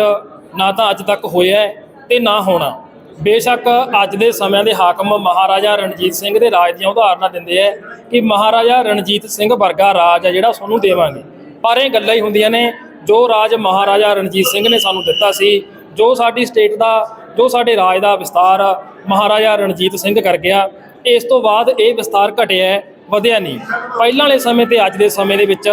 ਨਾ ਤਾਂ ਅੱਜ ਤੱਕ ਹੋਇਆ ਤੇ ਨਾ ਹੋਣਾ। ਬੇਸ਼ੱਕ ਅੱਜ ਦੇ ਸਮਿਆਂ ਦੇ ਹਾਕਮ ਮਹਾਰਾਜਾ ਰਣਜੀਤ ਸਿੰਘ ਦੇ ਰਾਜ ਦੀਆਂ ਉਦਾਹਰਨਾਂ ਦਿੰਦੇ ਆ ਕਿ ਮਹਾਰਾਜਾ ਰਣਜੀਤ ਸਿੰਘ ਵਰਗਾ ਰਾਜ ਹੈ ਜਿਹੜਾ ਤੁਹਾਨੂੰ ਦੇਵਾਂਗੇ। ਪਰ ਇਹ ਗੱਲਾਂ ਹੀ ਹੁੰਦੀਆਂ ਨੇ, ਜੋ ਰਾਜ ਮਹਾਰਾਜਾ ਰਣਜੀਤ ਸਿੰਘ ਨੇ ਸਾਨੂੰ ਦਿੱਤਾ ਸੀ, ਜੋ ਸਾਡੀ ਸਟੇਟ ਦਾ, ਜੋ ਸਾਡੇ ਰਾਜ ਦਾ ਵਿਸਤਾਰ ਮਹਾਰਾਜਾ ਰਣਜੀਤ ਸਿੰਘ ਕਰ ਗਿਆ, ਇਸ ਤੋਂ ਬਾਅਦ ਇਹ ਵਿਸਤਾਰ ਘਟਿਆ, ਵਧਿਆ ਨਹੀਂ। ਪਹਿਲਾਂ ਵਾਲੇ ਸਮੇਂ ਤੇ ਅੱਜ ਦੇ ਸਮੇਂ ਦੇ ਵਿੱਚ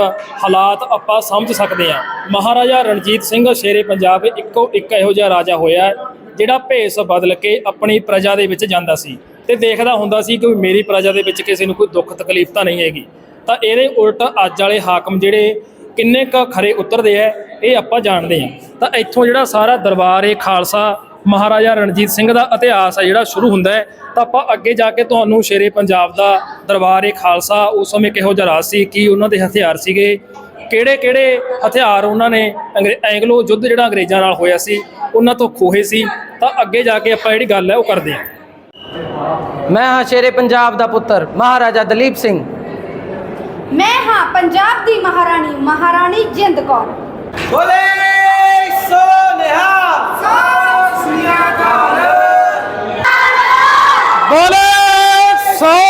ਹਾਲਾਤ ਆਪਾਂ ਸਮਝ ਸਕਦੇ ਹਾਂ। ਮਹਾਰਾਜਾ ਰਣਜੀਤ ਸਿੰਘ ਸ਼ੇਰੇ ਪੰਜਾਬ ਇੱਕੋ ਇੱਕ ਇਹੋ ਜਿਹਾ ਰਾਜਾ ਹੋਇਆ ਜਿਹੜਾ ਭੇਸ ਬਦਲ ਕੇ ਆਪਣੀ ਪ੍ਰਜਾ ਦੇ ਵਿੱਚ ਜਾਂਦਾ ਸੀ ਤੇ ਦੇਖਦਾ ਹੁੰਦਾ ਸੀ ਕਿ ਮੇਰੀ ਪ੍ਰਜਾ ਦੇ ਵਿੱਚ ਕਿਸੇ ਨੂੰ ਕੋਈ ਦੁੱਖ ਤਕਲੀਫ ਤਾਂ ਨਹੀਂ ਹੈਗੀ। ਤਾਂ ਇਹਦੇ ਉਲਟ ਅੱਜ ਵਾਲੇ ਹਾਕਮ ਜਿਹੜੇ ਕਿੰਨੇ ਕ ਖਰੇ ਉਤਰਦੇ ਆ, ਇਹ ਆਪਾਂ ਜਾਣਦੇ ਹਾਂ ਤਾਂ ਇੱਥੋਂ ਜਿਹੜਾ ਸਾਰਾ ਦਰਬਾਰ ਏ ਖਾਲਸਾ ਮਹਾਰਾਜਾ ਰਣਜੀਤ ਸਿੰਘ ਦਾ ਇਤਿਹਾਸ ਹੈ ਜਿਹੜਾ ਸ਼ੁਰੂ ਹੁੰਦਾ ਹੈ, ਤਾਂ ਆਪਾਂ ਅੱਗੇ ਜਾ ਕੇ ਤੁਹਾਨੂੰ ਸ਼ੇਰੇ ਪੰਜਾਬ ਦਾ ਦਰਬਾਰ ਏ ਖਾਲਸਾ ਉਸ ਸਮੇਂ ਕਿਹੋ ਜਿਹਾ ਰਾਜ ਸੀ, ਕੀ ਉਹਨਾਂ ਦੇ ਹਥਿਆਰ ਸੀਗੇ ਕਿਹੜੇ ਕਿਹੜੇ ਹਥਿਆਰ ਉਹਨਾਂ ਨੇ ਐਂਗਲੋ ਯੁੱਧ ਜਿਹੜਾ ਅੰਗਰੇਜ਼ਾਂ ਨਾਲ ਹੋਇਆ ਸੀ ਉਹਨਾਂ ਤੋਂ ਖੋਹੇ ਸੀ ਤਾਂ ਅੱਗੇ ਜਾ ਕੇ ਆਪਾਂ ਜਿਹੜੀ ਗੱਲ ਹੈ ਉਹ ਕਰਦੇ ਹਾਂ। ਮੈਂ ਹਾਂ ਸ਼ੇਰੇ ਪੰਜਾਬ ਦਾ ਪੁੱਤਰ ਮਹਾਰਾਜਾ ਦਲੀਪ ਸਿੰਘ। ਮੈਂ ਹਾਂ ਪੰਜਾਬ ਦੀ ਮਹਾਰਾਣੀ ਮਹਾਰਾਣੀ ਜਿੰਦ ਕੌਰ। ਬੋਲੇ ਸੋਨਿਹਾ ਬੋਲੇ ਸੋਨਿਹਾ ਦਰਬਾਰੇ ਖਾਲਸਾ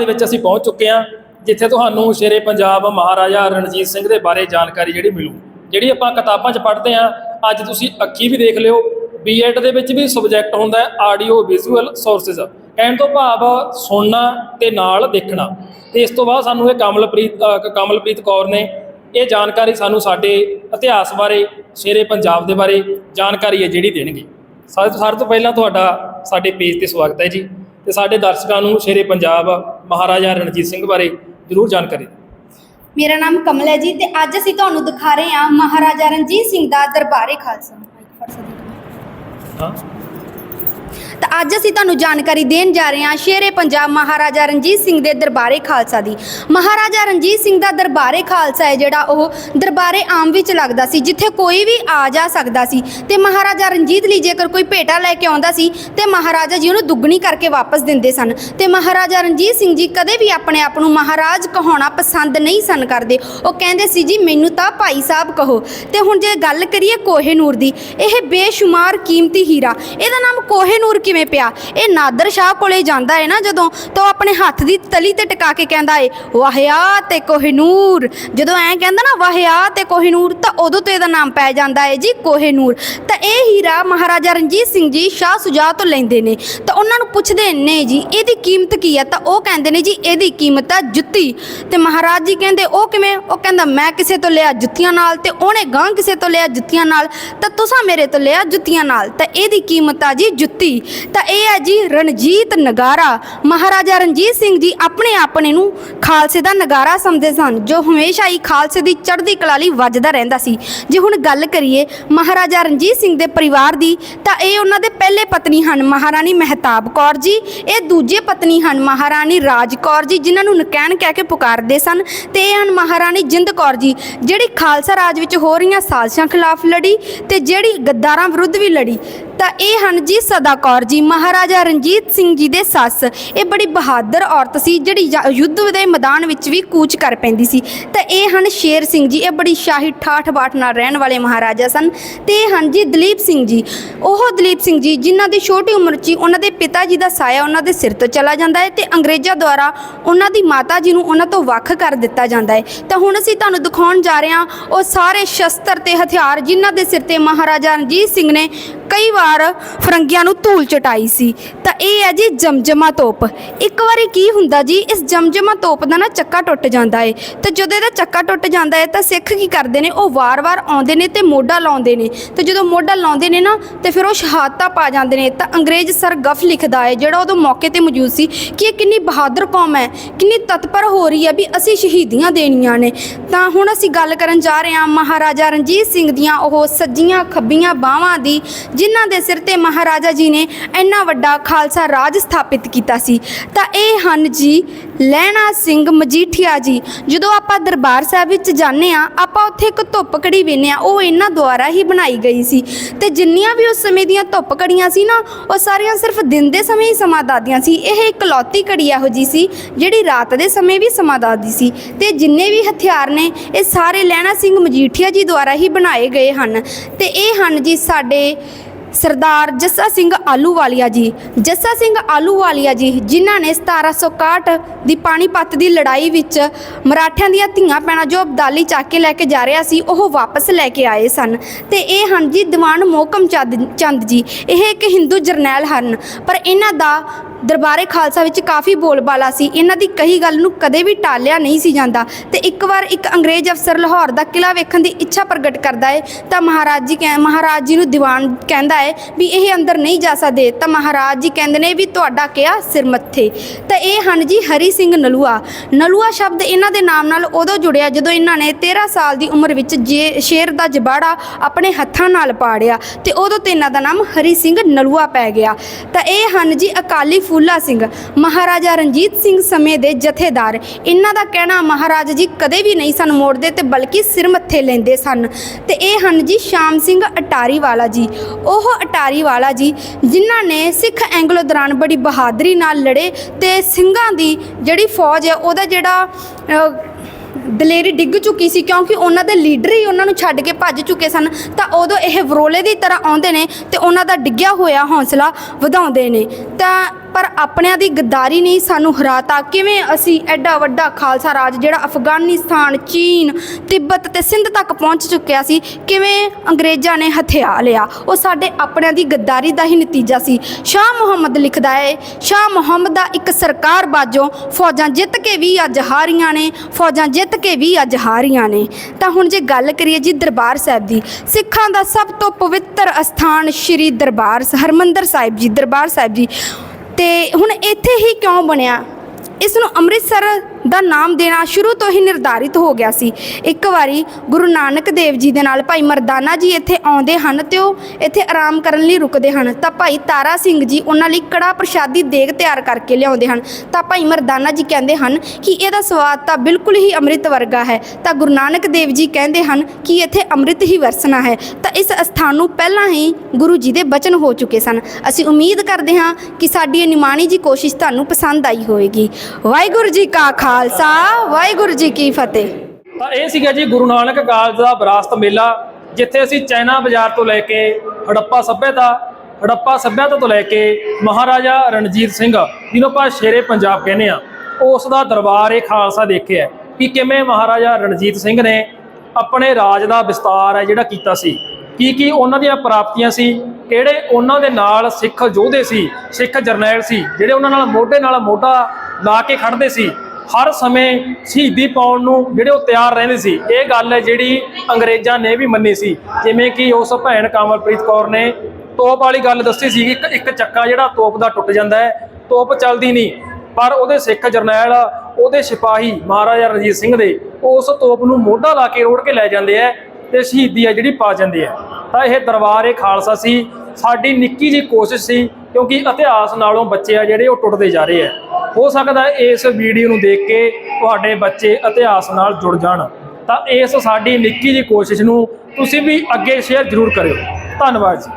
ਦੇ ਵਿੱਚ ਅਸੀਂ ਪਹੁੰਚ ਚੁੱਕੇ ਹਾਂ, ਜਿੱਥੇ ਤੁਹਾਨੂੰ ਸ਼ੇਰੇ ਪੰਜਾਬ ਮਹਾਰਾਜਾ ਰਣਜੀਤ ਸਿੰਘ ਦੇ ਬਾਰੇ ਜਾਣਕਾਰੀ ਜਿਹੜੀ ਮਿਲੂ। ਜਿਹੜੀ ਆਪਾਂ ਕਿਤਾਬਾਂ 'ਚ ਪੜ੍ਹਦੇ ਹਾਂ, ਅੱਜ ਤੁਸੀਂ ਅੱਖੀ ਵੀ ਦੇਖ ਲਿਓ। ਬੀਐਡ ਦੇ ਵਿੱਚ ਵੀ ਸਬਜੈਕਟ ਹੁੰਦਾ ਹੈ ਆਡੀਓ ਵਿਜ਼ੂਅਲ ਸੋਰਸਸ ਕਹਿਣ ਤੋਂ ਭਾਵ ਸੁਣਨਾ ਤੇ ਨਾਲ ਦੇਖਣਾ। ਤੇ ਇਸ ਤੋਂ ਬਾਅਦ ਸਾਨੂੰ ਇਹ ਕਮਲਪ੍ਰੀਤ ਕਮਲਪ੍ਰੀਤ ਕੌਰ ਨੇ ਇਹ ਜਾਣਕਾਰੀ ਸਾਨੂੰ ਸਾਡੇ ਇਤਿਹਾਸ ਬਾਰੇ, ਸ਼ੇਰੇ ਪੰਜਾਬ ਦੇ ਬਾਰੇ ਜਾਣਕਾਰੀ ਹੈ ਜਿਹੜੀ ਦੇਣਗੇ। ਸਾਰੇ ਤੋਂ ਸਾਰੇ ਤੋਂ ਪਹਿਲਾਂ ਤੁਹਾਡਾ ਸਾਡੇ ਪੇਜ ਤੇ ਸਵਾਗਤ ਹੈ ਜੀ। ਤੇ ਸਾਡੇ ਦਰਸ਼ਕਾਂ ਨੂੰ ਸ਼ੇਰੇ ਪੰਜਾਬ ਮਹਾਰਾਜਾ ਰਣਜੀਤ ਸਿੰਘ ਬਾਰੇ ਜ਼ਰੂਰ ਜਾਣਕਾਰੀ। ਮੇਰਾ ਨਾਮ ਕਮਲ ਹੈ ਜੀ ਤੇ ਅੱਜ ਅਸੀਂ ਤੁਹਾਨੂੰ ਦਿਖਾ ਰਹੇ ਹਾਂ ਮਹਾਰਾਜਾ ਰਣਜੀਤ ਸਿੰਘ ਦਾ ਦਰਬਾਰੇ ਖਾਲਸਾ ਹਾਂ ਤਾਂ ਅੱਜ ਅਸੀਂ ਤੁਹਾਨੂੰ ਜਾਣਕਾਰੀ ਦੇਣ ਜਾ ਰਹੇ ਹਾਂ ਸ਼ੇਰੇ ਪੰਜਾਬ ਮਹਾਰਾਜਾ ਰਣਜੀਤ ਸਿੰਘ ਦੇ ਦਰਬਾਰੇ ਖਾਲਸਾ ਦੀ। ਮਹਾਰਾਜਾ ਰਣਜੀਤ ਸਿੰਘ ਦਾ ਦਰਬਾਰੇ ਖਾਲਸਾ ਹੈ ਜਿਹੜਾ ਉਹ ਦਰਬਾਰੇ ਆਮ ਵਿੱਚ ਲੱਗਦਾ ਸੀ, ਜਿੱਥੇ ਕੋਈ ਵੀ ਆ ਜਾ ਸਕਦਾ ਸੀ। ਤੇ ਮਹਾਰਾਜਾ ਰਣਜੀਤ ਲਈ ਜੇਕਰ ਕੋਈ ਭੇਟਾ ਲੈ ਕੇ ਆਉਂਦਾ ਸੀ, ਤੇ ਮਹਾਰਾਜਾ ਜੀ ਉਹਨੂੰ ਦੁੱਗਣੀ ਕਰਕੇ ਵਾਪਸ ਦਿੰਦੇ ਸਨ। ਤੇ ਮਹਾਰਾਜਾ ਰਣਜੀਤ ਸਿੰਘ ਜੀ ਕਦੇ ਵੀ ਆਪਣੇ ਆਪ ਨੂੰ ਮਹਾਰਾਜ ਕਹਾਉਣਾ ਪਸੰਦ ਨਹੀਂ ਸਨ ਕਰਦੇ। ਉਹ ਕਹਿੰਦੇ ਸੀ, ਜੀ, ਮੈਨੂੰ ਤਾਂ ਭਾਈ ਸਾਹਿਬ ਕਹੋ। ਤੇ ਹੁਣ ਜੇ ਗੱਲ ਕਰੀਏ ਕੋਹੇਨੂਰ ਦੀ, ਇਹ ਬੇਸ਼ੁਮਾਰ ਕੀਮਤੀ ਹੀਰਾ, ਇਹਦਾ ਨਾਮ ਕੋਹੇਨੂਰ ਕਿਵੇਂ ਪਿਆ? ਇਹ ਨਾਦਰ ਸ਼ਾਹ ਕੋਲੇ ਜਾਂਦਾ ਹੈ ਨਾ ਜਦੋਂ ਤਾਂ ਉਹ ਆਪਣੇ ਹੱਥ ਦੀ ਤਲੀ ਤੇ ਟਿਕਾ ਕੇ ਕਹਿੰਦਾ ਏ, ਵਾਹਿਆ ਤੇ ਕੋਹਿਨੂਰ ਜਦੋਂ ਐਂ ਕਹਿੰਦਾ ਨਾ, ਵਾਹਿਆ ਤੇ ਕੋਹਿਨੂਰ ਤਾਂ ਉਦੋਂ ਤੋਂ ਇਹਦਾ ਨਾਮ ਪੈ ਜਾਂਦਾ ਹੈ ਜੀ ਕੋਹੇਨੂਰ ਤਾਂ ਇਹ ਹੀਰਾ ਮਹਾਰਾਜਾ ਰਣਜੀਤ ਸਿੰਘ ਜੀ ਸ਼ਾਹ ਸੁਜਾ ਤੋਂ ਲੈਂਦੇ ਨੇ। ਤਾਂ ਉਹਨਾਂ ਨੂੰ ਪੁੱਛਦੇ ਨੇ ਜੀ, ਇਹਦੀ ਕੀਮਤ ਕੀ ਹੈ ਤਾਂ ਉਹ ਕਹਿੰਦੇ ਨੇ ਜੀ, ਇਹਦੀ ਕੀਮਤ ਆ ਜੁੱਤੀ। ਤੇ ਮਹਾਰਾਜ ਜੀ ਕਹਿੰਦੇ, ਉਹ ਕਿਵੇਂ? ਉਹ ਕਹਿੰਦਾ, ਮੈਂ ਕਿਸੇ ਤੋਂ ਲਿਆ ਜੁੱਤੀਆਂ ਨਾਲ ਤੇ ਉਹਨੇ ਗਾਂ ਕਿਸੇ ਤੋਂ ਲਿਆ ਜੁੱਤੀਆਂ ਨਾਲ, ਤਾਂ ਤੁਸੀਂ ਮੇਰੇ ਤੋਂ ਲਿਆ ਜੁੱਤੀਆਂ ਨਾਲ। ਤਾਂ ਇਹਦੀ ਕੀਮਤ ਆ ਜੀ ਜੁੱਤੀ। ਤਾਂ ਇਹ ਹੈ ਜੀ ਰਣਜੀਤ ਨਗਾਰਾ। ਮਹਾਰਾਜਾ ਰਣਜੀਤ ਸਿੰਘ ਜੀ ਆਪਣੇ ਆਪਣੇ ਨੂੰ ਖਾਲਸੇ ਦਾ ਨਗਾਰਾ ਸਮਝਦੇ ਸਨ, ਜੋ ਹਮੇਸ਼ਾ ਹੀ ਖਾਲਸੇ ਦੀ ਚੜ੍ਹਦੀ ਕਲਾ ਲਈ ਵੱਜਦਾ ਰਹਿੰਦਾ ਸੀ। ਜੇ ਹੁਣ ਗੱਲ ਕਰੀਏ ਮਹਾਰਾਜਾ ਰਣਜੀਤ ਸਿੰਘ ਦੇ ਪਰਿਵਾਰ ਦੀ, ਤਾਂ ਇਹ ਉਹਨਾਂ ਦੇ ਪਹਿਲੇ ਪਤਨੀ ਹਨ ਮਹਾਰਾਣੀ ਮਹਿਤਾਬ ਕੌਰ ਜੀ, ਇਹ ਦੂਜੇ ਪਤਨੀ ਹਨ ਮਹਾਰਾਣੀ ਰਾਜ ਕੌਰ ਜੀ, ਜਿਨ੍ਹਾਂ ਨੂੰ ਨਕੈਣ ਕਹਿ ਕੇ ਪੁਕਾਰਦੇ ਸਨ। ਤੇ ਇਹ ਹਨ ਮਹਾਰਾਣੀ ਜਿੰਦ ਕੌਰ ਜੀ, ਜਿਹੜੀ ਖਾਲਸਾ ਰਾਜ ਵਿੱਚ ਹੋ ਰਹੀਆਂ ਸਾਜ਼ਿਸ਼ਾਂ ਖਿਲਾਫ ਲੜੀ ਤੇ ਜਿਹੜੀ ਗੱਦਾਰਾਂ ਵਿਰੁੱਧ ਵੀ ਲੜੀ। ਤਾਂ ਇਹ ਹਨ ਜੀ ਸਦਾ ਕੌਰ ਜੀ, ਮਹਾਰਾਜਾ ਰਣਜੀਤ ਸਿੰਘ ਜੀ ਦੇ ਸੱਸ। ਇਹ ਬੜੀ ਬਹਾਦਰ ਔਰਤ ਸੀ, ਜਿਹੜੀ ਜਾ- ਯੁੱਧ ਦੇ ਮੈਦਾਨ ਵਿੱਚ ਵੀ ਕੂਚ ਕਰ ਪੈਂਦੀ ਸੀ। ਤਾਂ ਇਹ ਹਨ ਸ਼ੇਰ ਸਿੰਘ ਜੀ, ਇਹ ਬੜੀ ਸ਼ਾਹੀ ਠਾਠ ਬਾਠ ਨਾਲ ਰਹਿਣ ਵਾਲੇ ਮਹਾਰਾਜਾ ਸਨ। ਤੇ ਇਹ ਹਨ ਜੀ ਦਲੀਪ ਸਿੰਘ ਜੀ, ਉਹ ਦਲੀਪ ਸਿੰਘ ਜੀ ਜਿਨ੍ਹਾਂ ਦੀ ਛੋਟੀ ਉਮਰ 'ਚ ਹੀ ਉਹਨਾਂ ਦੇ ਪਿਤਾ ਜੀ ਦਾ ਸਾਇਆ ਉਹਨਾਂ ਦੇ ਸਿਰ ਤੋਂ ਚਲਾ ਜਾਂਦਾ ਹੈ ਤੇ ਅੰਗਰੇਜ਼ਾਂ ਦੁਆਰਾ ਉਹਨਾਂ ਦੀ ਮਾਤਾ ਜੀ ਨੂੰ ਉਹਨਾਂ ਤੋਂ ਵੱਖ ਕਰ ਦਿੱਤਾ ਜਾਂਦਾ ਹੈ। ਤਾਂ ਹੁਣ ਅਸੀਂ ਤੁਹਾਨੂੰ ਦਿਖਾਉਣ ਜਾ ਰਹੇ ਹਾਂ ਉਹ ਸਾਰੇ ਸ਼ਸਤਰ ਤੇ ਹਥਿਆਰ ਜਿਨ੍ਹਾਂ ਦੇ ਸਿਰ ਤੇ ਮਹਾਰਾਜਾ ਰਣਜੀਤ ਸਿੰਘ ਨੇ ਕਈ ਵਾਰ ਫਰੰਗੀਆਂ ਨੂੰ ਧੂਲ ਚਟਾਈ ਸੀ। ਤਾਂ ਇਹ ਹੈ ਜੀ ਜਮਜਮਾ ਤੋਪ। ਇੱਕ ਵਾਰੀ ਕੀ ਹੁੰਦਾ ਜੀ, ਇਸ ਜਮਜਮਾ ਤੋਪ ਦਾ ਨਾ ਚੱਕਾ ਟੁੱਟ ਜਾਂਦਾ ਏ। ਤੇ ਜਦੋਂ ਇਹਦਾ ਚੱਕਾ ਟੁੱਟ ਜਾਂਦਾ ਹੈ ਤਾਂ ਸਿੱਖ ਕੀ ਕਰਦੇ ਨੇ, ਉਹ ਵਾਰ-ਵਾਰ ਆਉਂਦੇ ਨੇ ਤੇ ਮੋਢਾ ਲਾਉਂਦੇ ਨੇ। ਤੇ ਜਦੋਂ ਮੋਢਾ ਲਾਉਂਦੇ ਨੇ ਨਾ, ਤੇ ਫਿਰ ਉਹ ਸ਼ਹਾਦਤਾਂ ਪਾ ਜਾਂਦੇ ਨੇ। ਤਾਂ ਅੰਗਰੇਜ਼ ਸਰ ਗਫ ਲਿਖਦਾ ਹੈ ਜਿਹੜਾ ਉਦੋਂ ਮੌਕੇ ਤੇ ਮੌਜੂਦ ਸੀ ਕਿ ਇਹ ਕਿੰਨੀ ਬਹਾਦਰ ਕੌਮ ਹੈ, ਕਿੰਨੀ ਤਤਪਰ ਹੋ ਰਹੀ ਹੈ ਵੀ ਅਸੀਂ ਸ਼ਹੀਦੀਆਂ ਦੇਣੀਆਂ ਨੇ। ਤਾਂ ਹੁਣ ਅਸੀਂ ਗੱਲ ਕਰਨ ਜਾ ਰਹੇ ਹਾਂ ਮਹਾਰਾਜਾ ਰਣਜੀਤ ਸਿੰਘ ਦੀਆਂ ਉਹ ਸੱਜੀਆਂ ਖੱਬੀਆਂ ਬਾਹਾਂ ਦੀ ਜਿਨ੍ਹਾਂ ਦੇ ਸਿਰ ਤੇ ਮਹਾਰਾਜਾ ਜੀ ਨੇ ਇੰਨਾ ਵੱਡਾ ਖਾਲਸਾ ਰਾਜ ਸਥਾਪਿਤ ਕੀਤਾ ਸੀ, ਤਾਂ ਇਹ ਹਨ ਜੀ ਲਹਿਣਾ ਸਿੰਘ ਮਜੀਠੀਆ ਜੀ। ਜਦੋਂ ਆਪਾਂ ਦਰਬਾਰ ਸਾਹਿਬ ਵਿੱਚ ਜਾਂਦੇ ਆ ਆਪਾਂ ਉੱਥੇ ਇੱਕ ਧੁੱਪ ਕੜੀ ਵੇਖਦੇ ਆ ਉਹ ਇਹਨਾਂ ਦੁਆਰਾ ਹੀ ਬਣਾਈ ਗਈ ਸੀ। ਤੇ ਜਿੰਨੀਆਂ ਵੀ ਉਸ ਸਮੇਂ ਦੀਆਂ ਧੁੱਪ ਕੜੀਆਂ ਸੀ ਨਾ, ਉਹ ਸਾਰੀਆਂ ਸਿਰਫ ਦਿਨ ਦੇ ਸਮੇਂ ਹੀ ਸਮਾਂ ਦੱਸਦੀਆਂ ਸੀ। ਇਹ ਇਕਲੌਤੀ ਕੜੀ ਇਹੋ ਜੀ ਸੀ, ਜਿਹੜੀ ਰਾਤ ਦੇ ਸਮੇਂ ਵੀ ਸਮਾਂ ਦੱਸਦੀ ਸੀ। ਤੇ ਜਿੰਨੇ ਵੀ ਹਥਿਆਰ ਨੇ, ਇਹ ਸਾਰੇ ਲਹਿਣਾ ਸਿੰਘ ਮਜੀਠੀਆ ਜੀ ਦੁਆਰਾ ਹੀ ਬਣਾਏ ਗਏ ਹਨ। ਤੇ ਇਹ ਹਨ ਜੀ ਸਾਡੇ ਸਰਦਾਰ ਜੱਸਾ ਸਿੰਘ ਆਲੂਵਾਲੀਆ ਜੀ। ਜੱਸਾ ਸਿੰਘ ਆਲੂਵਾਲੀਆ ਜੀ, ਜਿਨ੍ਹਾਂ ਨੇ 1761 ਦੀ ਪਾਣੀਪਤ ਦੀ ਲੜਾਈ ਵਿੱਚ ਮਰਾਠਿਆਂ ਦੀਆਂ ਧੀਆਂ ਪੈਣਾ ਜੋ ਅਬਦਾਲੀ ਚੱਕ ਕੇ ਲੈ ਕੇ ਜਾ ਰਿਹਾ ਸੀ, ਉਹ ਵਾਪਸ ਲੈ ਕੇ ਆਏ ਸਨ। ਤੇ ਇਹ ਹਨ ਜੀ ਦੀਵਾਨ ਮੋਹਕਮ ਚੰਦ ਚੰਦ ਜੀ। ਇਹ ਇੱਕ ਹਿੰਦੂ ਜਰਨੈਲ ਹਨ। ਪਰ ਇਹਨਾਂ ਦਾ ਦਰਬਾਰੇ ਖਾਲਸਾ ਵਿੱਚ ਕਾਫੀ ਬੋਲਬਾਲਾ ਸੀ। ਇਹਨਾਂ ਦੀ ਕਹੀ ਗੱਲ ਨੂੰ ਕਦੇ ਵੀ ਟਾਲਿਆ ਨਹੀਂ ਸੀ ਜਾਂਦਾ। ਤੇ ਇੱਕ ਵਾਰ ਇੱਕ ਅੰਗਰੇਜ਼ ਅਫਸਰ ਲਾਹੌਰ ਦਾ ਕਿਲਾ ਵੇਖਣ ਦੀ ਇੱਛਾ ਪ੍ਰਗਟ ਕਰਦਾ ਹੈ ਤਾਂ ਮਹਾਰਾਜ ਜੀ ਕਹਿ ਮਹਾਰਾਜ ਜੀ ਨੂੰ ਦੀਵਾਨ ਕਹਿੰਦਾ ਹੈ ਵੀ ਇਹ ਅੰਦਰ ਨਹੀਂ ਜਾ ਸਕਦੇ। ਤਾਂ ਮਹਾਰਾਜ ਜੀ ਕਹਿੰਦੇ ਨੇ ਵੀ ਤੁਹਾਡਾ ਕਿਹਾ ਸਿਰ ਮੱਥੇ। ਤਾਂ ਇਹ ਹਨ ਜੀ ਹਰੀ ਸਿੰਘ ਨਲੂਆ। ਨਲੂਆ ਸ਼ਬਦ ਇਹਨਾਂ ਦੇ ਨਾਮ ਨਾਲ ਉਦੋਂ ਜੁੜਿਆ ਜਦੋਂ ਇਹਨਾਂ ਨੇ 13 ਸਾਲ ਦੀ ਉਮਰ ਵਿੱਚ ਜੇ ਸ਼ੇਰ ਦਾ ਜਬਾੜਾ ਆਪਣੇ ਹੱਥਾਂ ਨਾਲ ਪਾੜਿਆ। ਤੇ ਉਦੋਂ ਤੇ ਇਹਨਾਂ ਦਾ ਨਾਮ ਹਰੀ ਸਿੰਘ ਨਲੂਆ ਪੈ ਗਿਆ। ਤਾਂ ਇਹ ਹਨ ਜੀ ਅਕਾਲੀ ਫੂਲਾ ਸਿੰਘ, ਮਹਾਰਾਜਾ ਰਣਜੀਤ ਸਿੰਘ ਸਮੇਂ ਦੇ ਜਥੇਦਾਰ। ਇਹਨਾਂ ਦਾ ਕਹਿਣਾ, ਮਹਾਰਾਜ ਜੀ ਕਦੇ ਵੀ ਨਹੀਂ ਸਨ ਮੋੜਦੇ ਤੇ ਬਲਕਿ ਸਿਰ ਮੱਥੇ ਲੈਂਦੇ ਸਨ। ਤੇ ਇਹ ਹਨ ਜੀ ਸ਼ਾਮ ਸਿੰਘ ਅਟਾਰੀ ਵਾਲਾ ਜੀ। ਉਹ ਅਟਾਰੀ ਵਾਲਾ ਜੀ, ਜਿਨ੍ਹਾਂ ਨੇ ਸਿੱਖ ਐਂਗਲੋ ਦੌਰਾਨ ਬੜੀ ਬਹਾਦਰੀ ਨਾਲ ਲੜੇ ਤੇ ਸਿੰਘਾਂ ਦੀ ਜਿਹੜੀ ਫੌਜ ਹੈ, ਉਹਦਾ ਜਿਹੜਾ ਦਲੇਰੀ ਡਿੱਗ ਚੁੱਕੀ ਸੀ ਕਿਉਂਕਿ ਉਹਨਾਂ ਦੇ ਲੀਡਰ ਹੀ ਉਹਨਾਂ ਨੂੰ ਛੱਡ ਕੇ ਭੱਜ ਚੁੱਕੇ ਸਨ, ਤਾਂ ਉਦੋਂ ਇਹ ਵਰੋਲੇ ਦੀ ਤਰ੍ਹਾਂ ਆਉਂਦੇ ਨੇ ਤੇ ਉਹਨਾਂ ਦਾ ਡਿੱਗਿਆ ਹੋਇਆ ਹੌਸਲਾ ਵਧਾਉਂਦੇ ਨੇ। ਤਾਂ ਪਰ ਆਪਣਿਆਂ ਦੀ ਗੱਦਾਰੀ ਨਹੀਂ ਸਾਨੂੰ ਹਰਾਤਾ। ਕਿਵੇਂ ਅਸੀਂ ਐਡਾ ਵੱਡਾ ਖਾਲਸਾ ਰਾਜ ਜਿਹੜਾ ਅਫਗਾਨਿਸਤਾਨ, ਚੀਨ, ਤਿੱਬਤ ਤੇ ਸਿੰਧ ਤੱਕ ਪਹੁੰਚ ਚੁੱਕਿਆ ਸੀ, ਕਿਵੇਂ ਅੰਗਰੇਜ਼ਾਂ ਨੇ ਹਥਿਆ ਲਿਆ? ਉਹ ਸਾਡੇ ਆਪਣਿਆਂ ਦੀ ਗੱਦਾਰੀ ਦਾ ਹੀ ਨਤੀਜਾ ਸੀ। ਸ਼ਾਹ ਮੁਹੰਮਦ ਲਿਖਦਾ ਹੈ ਸ਼ਾਹ ਮੁਹੰਮਦ ਦਾ ਇੱਕ ਸਰਕਾਰ ਬਾਜੋਂ ਫੌਜਾਂ ਜਿੱਤ ਕੇ ਵੀ ਅੱਜ ਹਾਰੀਆਂ ਨੇ, ਫੌਜਾਂ ਜਿੱਤ ਕੇ ਵੀ ਅੱਜ ਹਾਰੀਆਂ ਨੇ। ਤਾਂ ਹੁਣ ਜੇ ਗੱਲ ਕਰੀਏ ਜੀ ਦਰਬਾਰ ਸਾਹਿਬ ਦੀ, ਸਿੱਖਾਂ ਦਾ ਸਭ ਤੋਂ ਪਵਿੱਤਰ ਅਸਥਾਨ ਸ੍ਰੀ ਦਰਬਾਰ ਸ- ਹਰਿਮੰਦਰ ਸਾਹਿਬ ਜੀ, ਦਰਬਾਰ ਸਾਹਿਬ ਜੀ। ਤੇ ਹੁਣ ਇੱਥੇ ਹੀ ਕਿਉਂ ਬਣਿਆ? ਇਸ ਨੂੰ ਅੰਮ੍ਰਿਤਸਰ ਦਾ ਨਾਮ ਦੇਣਾ ਸ਼ੁਰੂ ਤੋਂ ਹੀ ਨਿਰਧਾਰਿਤ ਹੋ ਗਿਆ ਸੀ। ਇੱਕ ਵਾਰੀ ਗੁਰੂ ਨਾਨਕ ਦੇਵ ਜੀ ਦੇ ਨਾਲ ਭਾਈ ਮਰਦਾਨਾ ਜੀ ਇੱਥੇ ਆਉਂਦੇ ਹਨ ਤੇ ਉਹ ਇੱਥੇ ਆਰਾਮ ਕਰਨ ਲਈ ਰੁਕਦੇ ਹਨ। ਤਾਂ ਭਾਈ ਤਾਰਾ ਸਿੰਘ ਜੀ ਉਹਨਾਂ ਲਈ ਕੜਾ ਪ੍ਰਸ਼ਾਦੀ ਦੇਗ ਤਿਆਰ ਕਰਕੇ ਲਿਆਉਂਦੇ ਹਨ। ਤਾਂ ਭਾਈ ਮਰਦਾਨਾ ਜੀ ਕਹਿੰਦੇ ਹਨ ਕਿ ਇਹਦਾ ਸਵਾਦ ਤਾਂ ਬਿਲਕੁਲ ਹੀ ਅੰਮ੍ਰਿਤ ਵਰਗਾ ਹੈ। ਤਾਂ ਗੁਰੂ ਨਾਨਕ ਦੇਵ ਜੀ ਕਹਿੰਦੇ ਹਨ ਕਿ ਇੱਥੇ ਅੰਮ੍ਰਿਤ ਹੀ ਵਰਸਣਾ ਹੈ। ਤਾਂ ਇਸ ਅਸਥਾਨ ਨੂੰ ਪਹਿਲਾਂ ਹੀ ਗੁਰੂ ਜੀ ਦੇ ਬਚਨ ਹੋ ਚੁੱਕੇ ਸਨ। ਅਸੀਂ ਉਮੀਦ ਕਰਦੇ ਹਾਂ ਕਿ ਸਾਡੀ ਇਹ ਨਿਮਾਣੀ ਜੀ ਕੋਸ਼ਿਸ਼ ਤੁਹਾਨੂੰ ਪਸੰਦ ਆਈ ਹੋਵੇਗੀ। ਵਾਹਿਗੁਰੂ ਜੀ ਕਾ ਖਾਲਸਾ, ਵਾਹਿਗੁਰੂ ਜੀ ਕੀ ਫਤਿਹ। ਤਾਂ ਇਹ ਸੀਗਾ ਜੀ ਗੁਰੂ ਨਾਨਕ ਕਾਲਜ ਦਾ ਵਿਰਾਸਤ ਮੇਲਾ, ਜਿੱਥੇ ਅਸੀਂ ਚਾਈਨਾ ਬਾਜ਼ਾਰ ਤੋਂ ਲੈ ਕੇ ਹੜੱਪਾ ਸੱਭਿਅਤਾ ਹੜੱਪਾ ਸੱਭਿਅਤਾ ਤੋਂ ਲੈ ਕੇ ਮਹਾਰਾਜਾ ਰਣਜੀਤ ਸਿੰਘ, ਜਿਹਨੂੰ ਆਪਾਂ ਸ਼ੇਰੇ ਪੰਜਾਬ ਕਹਿੰਦੇ ਆ ਉਸ ਦਾ ਦਰਬਾਰ ਇਹ ਖਾਲਸਾ ਦੇਖਿਆ ਕਿ ਕਿਵੇਂ ਮਹਾਰਾਜਾ ਰਣਜੀਤ ਸਿੰਘ ਨੇ ਆਪਣੇ ਰਾਜ ਦਾ ਵਿਸਤਾਰ ਹੈ ਜਿਹੜਾ ਕੀਤਾ ਸੀ। ਕੀ ਕੀ ਉਹਨਾਂ ਦੀਆਂ ਪ੍ਰਾਪਤੀਆਂ ਸੀ, ਕਿਹੜੇ ਉਹਨਾਂ ਦੇ ਨਾਲ ਸਿੱਖ ਯੋਧੇ ਸੀ, ਸਿੱਖ ਜਰਨੈਲ ਸੀ, ਜਿਹੜੇ ਉਹਨਾਂ ਨਾਲ ਮੋਢੇ ਨਾਲ ਮੋਢਾ ਲਾ ਕੇ ਖੜਦੇ ਸੀ ਹਰ ਸਮੇਂ ਸ਼ਹੀਦੀ ਪਾਉਣ ਨੂੰ ਜਿਹੜੇ ਉਹ ਤਿਆਰ ਰਹਿੰਦੇ ਸੀ। ਇਹ ਗੱਲ ਹੈ ਜਿਹੜੀ ਅੰਗਰੇਜ਼ਾਂ ਨੇ ਵੀ ਮੰਨੀ ਸੀ। ਜਿਵੇਂ ਕਿ ਉਸ ਭੈਣ ਕਮਲਪ੍ਰੀਤ ਕੌਰ ਨੇ ਤੋਪ ਵਾਲੀ ਗੱਲ ਦੱਸੀ ਸੀ ਕਿ ਇੱਕ ਚੱਕਾ ਜਿਹੜਾ ਤੋਪ ਦਾ ਟੁੱਟ ਜਾਂਦਾ ਹੈ, ਤੋਪ ਚੱਲਦੀ ਨਹੀਂ। ਪਰ ਉਹਦੇ ਸਿੱਖ ਜਰਨੈਲ, ਉਹਦੇ ਸਿਪਾਹੀ ਮਹਾਰਾਜਾ ਰਣਜੀਤ ਸਿੰਘ ਦੇ ਉਸ ਤੋਪ ਨੂੰ ਮੋਢਾ ਲਾ ਕੇ ਰੋੜ ਕੇ ਲੈ ਜਾਂਦੇ ਆ ਤੇ ਸ਼ਹੀਦੀ ਆ ਜਿਹੜੀ ਪਾ ਜਾਂਦੇ ਆ ਤਾਂ ਇਹ ਦਰਬਾਰ, ਇਹ ਖਾਲਸਾ ਸੀ। ਸਾਡੀ ਨਿੱਕੀ ਜੀ ਕੋਸ਼ਿਸ਼ ਸੀ ਕਿਉਂਕਿ ਇਤਿਹਾਸ ਨਾਲੋਂ ਬੱਚੇ ਆ ਜਿਹੜੇ ਉਹ ਟੁੱਟਦੇ ਜਾ ਰਹੇ ਆ ਹੋ ਸਕਦਾ ਇਸ ਵੀਡੀਓ ਨੂੰ ਦੇਖ ਕੇ ਤੁਹਾਡੇ ਬੱਚੇ ਇਤਿਹਾਸ ਨਾਲ ਜੁੜ ਜਾਣ। ਤਾਂ ਇਸ ਸਾਡੀ ਨਿੱਕੀ ਜੀ ਕੋਸ਼ਿਸ਼ ਨੂੰ ਤੁਸੀਂ ਵੀ ਅੱਗੇ ਸ਼ੇਅਰ ਜ਼ਰੂਰ ਕਰਿਓ। ਧੰਨਵਾਦ ਜੀ।